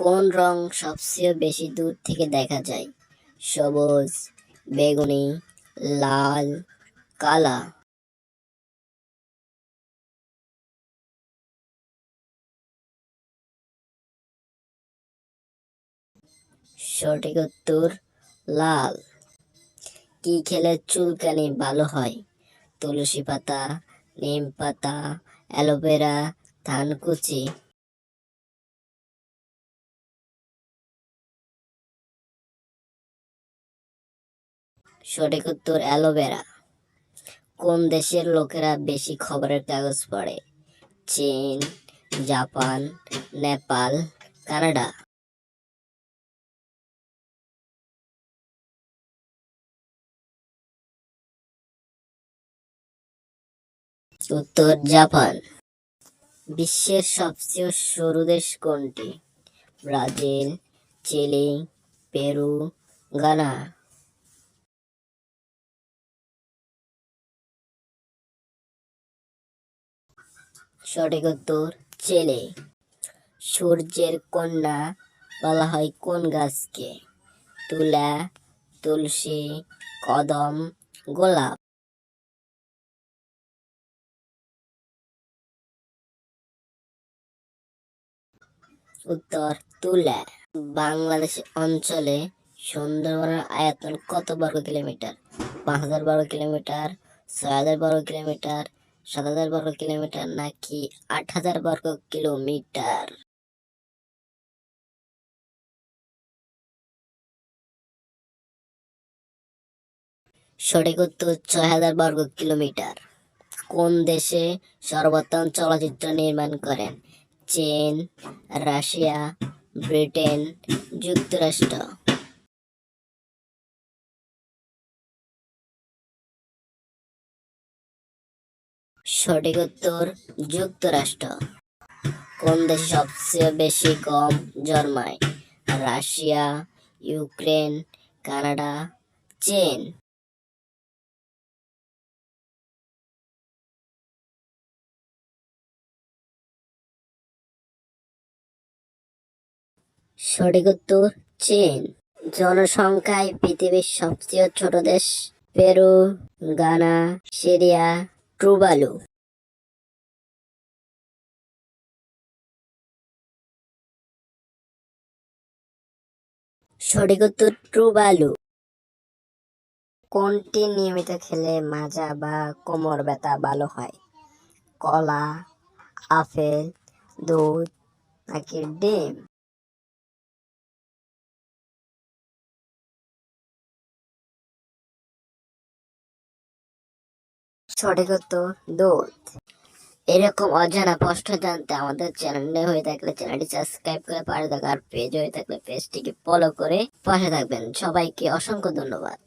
কোন রং সবচেয়ে বেশি দূর থেকে দেখা যায়? সবুজ, বেগুনি, লাল, কালা। সঠিক উত্তর, লাল। কি খেলে চুলকানি ভালো হয়? তুলসী পাতা, নিম পাতা, অ্যালোভেরা, ধানকুচি। সঠিক উত্তর অ্যালোভেরা। কোন দেশের লোকেরা বেশি খবরের কাগজ পড়ে? চীন, জাপান, নেপাল, কানাডা। উত্তর, জাপান। বিশ্বের সবচেয়ে সরু দেশ কোনটি? Brazil, Chile, Peru, Ghana. সঠিক উত্তর চিলি সূর্যের কন্যা বলা হয় কোন গাছকে? তুলা, তুলসী, কদম, গোলাপ। উত্তর, তুলা। বাংলাদেশ অঞ্চলে সুন্দরবনের আয়তন কত বর্গ কিলোমিটার? পাঁচ হাজার বর্গ কিলোমিটার, ছয় হাজার বর্গ কিলোমিটার সাত হাজার বর্গ কিলোমিটার নাকি আট হাজার বর্গ কিলোমিটার? সঠিক উত্তর ছয় হাজার বর্গ কিলোমিটার। কোন দেশে সর্বোত্তম চলচ্চিত্র নির্মাণ করেন? চীন, রাশিয়া, ব্রিটেন, যুক্তরাষ্ট্র। সঠিক উত্তর যুক্তরাষ্ট্র। কোন দেশ সবচেয়ে বেশি গম জন্মায়? রাশিয়া, ইউক্রেন, কানাডা, চীন। সঠিক উত্তর চীন। জনসংখ্যায় পৃথিবীর সবচেয়ে ছোট দেশ পেরু, গানা, সিরিয়া ট্রুবালু সঠিক উত্তর ট্রুবালু কোনটি নিয়মিত খেলে মাজা বা কোমর ব্যথা ভালো হয়? কলা, আপেল, দুধ নাকি ডিম? সঠিক উত্তর দুধ এরকম অজানা প্রশ্ন জানতে আমাদের চ্যানেলে হয়ে থাকলে চ্যানেলটি সাবস্ক্রাইব করে পাশে থাকা আর পেজ হয়ে থাকলে পেজটিকে ফলো করে পাশে থাকবেন। সবাইকে অসংখ্য ধন্যবাদ।